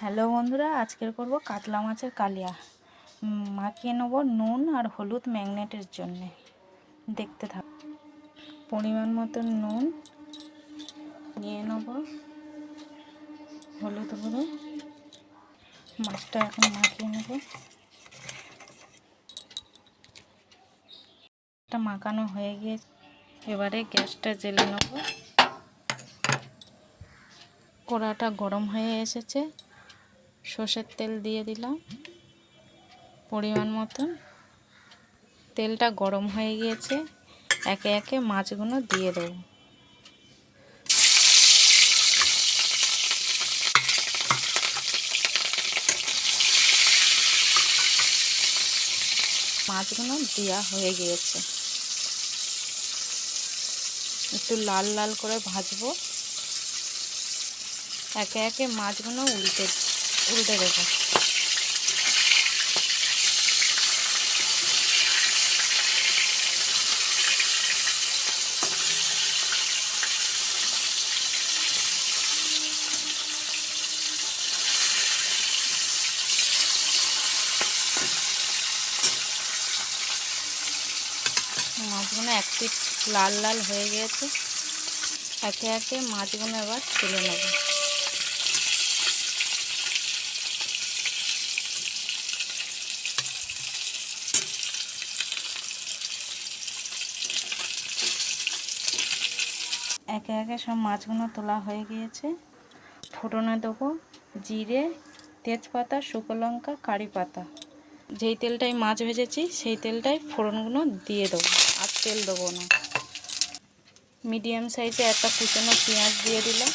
Hello বন্ধুরা, আজকের করব কাতলা মাছের কালিয়া। মাখিয়ে নেব নুন আর হলুদ ম্যাগনেটের জন্যে। দেখতে থাক। পরিমাণ মতো নুন নিয়ে নেব। হলুদ গুঁড়ো। মাছটা এখন মাখিয়ে নেব। এটা মাখানো হয়ে গিয়েছে। এবারে গ্যাসটা জেলে নেব। কড়াটা গরম হয়ে এসেছে। সর্ষের তেল দিয়ে দিলাম, পরিমাণ মতন। তেলটা গরম হয়ে গিয়েছে, একে একে মাছগুলো দিয়ে দেবো। মাছগুলো দেওয়া হয়ে গিয়েছে। একটু লাল লাল করে ভাজবো। একে একে মাছগুলো উল্টে উল্টে দেবো। মাছগুলো এক পিঠ লাল লাল হয়ে গিয়েছে। একে একে মাছগুলো এবার তুলে নেব। একে একে সব মাছগুলো তোলা হয়ে গিয়েছে। ফোড়নে দেবো জিরে, তেজপাতা, শুকনো লঙ্কা, কারি পাতা। যেই তেলটাই মাছ ভেজেছি, সেই তেলটাই ফোড়নগুলো দিয়ে দেবো, আর তেল দেবো না। মিডিয়াম সাইজে একটা কুচনো পেঁয়াজ দিয়ে দিলাম।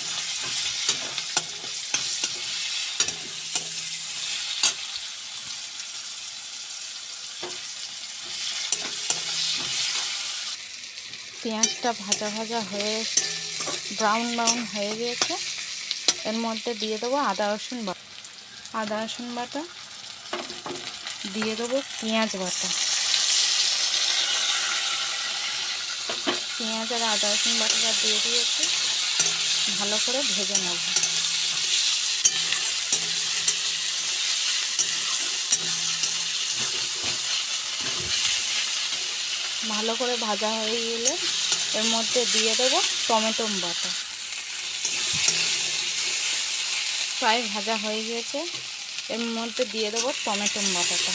পেঁয়াজটা ভাজা ভাজা হয়ে ব্রাউন ব্রাউন হয়ে গিয়েছে। এর মধ্যে দিয়ে দেবো আদা রসুন বাটা। আদা রসুন বাটা, দিয়ে দেবো পেঁয়াজ বাটা। পেঁয়াজ আর আদা রসুন বাটাটা দিয়ে দিয়েছে। ভালো করে ভেজে নেব। ভালো করে ভাজা হয়ে গেলে এর মধ্যে দিয়ে দেবো টমেটো বাটা। প্রায় ভাজা হয়ে গিয়েছে। এর মধ্যে দিয়ে দেবো টমেটো বাটাটা।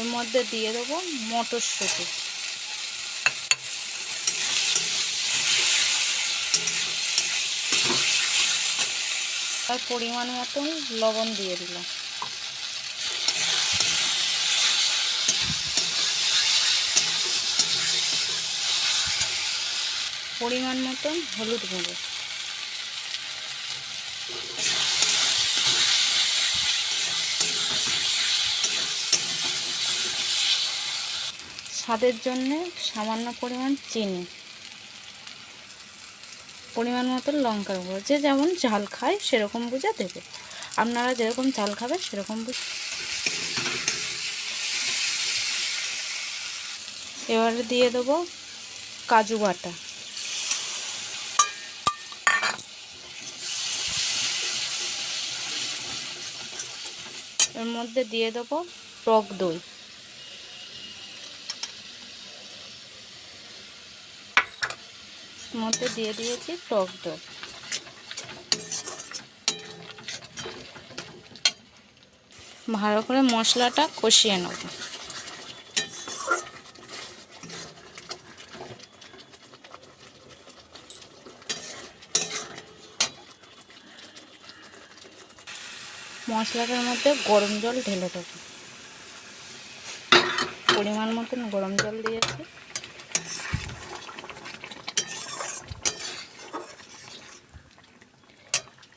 এর মধ্যে দিয়ে দেবো মটরশুঁটি। আর পরিমাণ মতন লবণ দিয়ে দিলাম পরিমাণ মতন হলুদ গুঁড়ো। স্বাদের জন্যে সামান্য পরিমাণ চিনি। পরিমাণ মতো লঙ্কার গুঁড়ো। যে যেমন ঝাল খায়, সেরকম বুঝে দেবে। আপনারা যেরকম ঝাল খাবে সেরকম বুঝে এবারে দিয়ে দেবো কাজু বাটা। এর মধ্যে দিয়ে দেবো টক দই। মধ্যে দিয়ে দিয়েছি টক দই। ভালো করে মশলাটা কষিয়ে নেব। মশলাটার মধ্যে গরম জল ঢেলে দেবো। পরিমাণ মতন গরম জল দিয়েছি।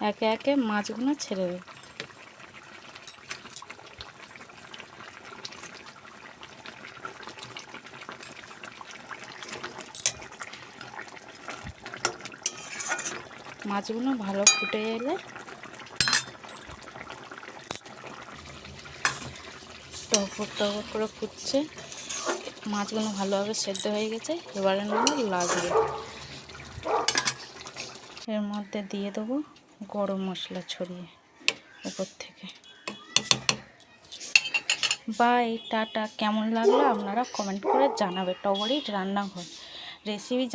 একে একে মাছগুলো ছেড়ে দেব মাছগুলো ভালো ফুটে এলে টপর টপর করে ফুটছে। মাছগুলো ভালোভাবে সেদ্ধ হয়ে গেছে। এবারে নেব লাগবে। এর মধ্যে দিয়ে দেবো গরম মশলা ছড়িয়ে উপর থেকে। Bye, tata. কেমন লাগল আপনারা কমেন্ট করে জানাবে। টগরির রান্নাঘর। রেসিপি